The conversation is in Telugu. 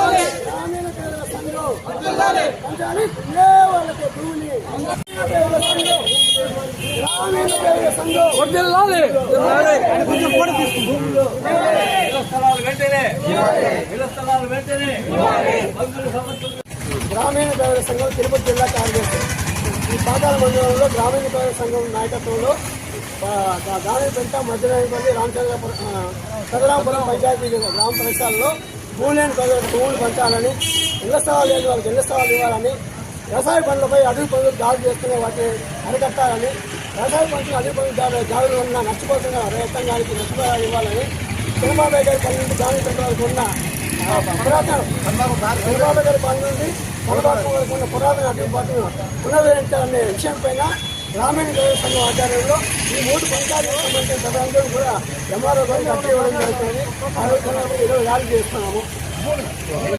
గ్రామీణ పేదల సంఘం పంచాలి వాళ్ళకి గ్రామీణ పేదల గ్రామీణ పేదల తిరుపతి జిల్లా కార్యదర్శి ఈ పాతాల మండలంలో గ్రామీణ పేదల సంఘం నాయకత్వంలో ఆ, గాలి పెంట మధ్యరాయపల్లి రామచంద్రపురం ఆ, పెదరాంపురం పంచాయతీ గ్రామ ప్రదేశాల్లో భూలేని ప్రజలకు భూములు పంచాలని ఇళ్ళ స్థలాలు లేని వాళ్ళకి ఇళ్ళ స్థలాలు ఇవ్వాలని వ్యవసాయ పనులపై అడవి పనులు దాడులు చేస్తున్న వాటిని అరికట్టాలని వ్యవసాయ పనులు అడవి పనులు దాడి దాడులు ఉన్న నష్టపోతున్న రైతాంగానికి నష్టపరిహారం ఇవ్వాలని చంద్రబాబు గారి పని నుండి దాని పెంట ఉన్న పురాతన చంద్రబాబు గారి పని నుండి చంద్రబాబు గారికి ఉన్న పురాతన అడ్డుబాటును పునరుద్ధరించాలనే విషయం పైన గ్రామీణ గౌరవ సంఘం ఆధ్వర్యంలో ఈ మూడు పంచాయతీలకు సంబంధించిన సభ్యులందరూ కూడా ఎంఆర్ఓ గారికి అట్టి ఇవ్వడం జరుగుతుంది ఆ రోజు ఈరోజు ర్యాలీ చేస్తున్నాము.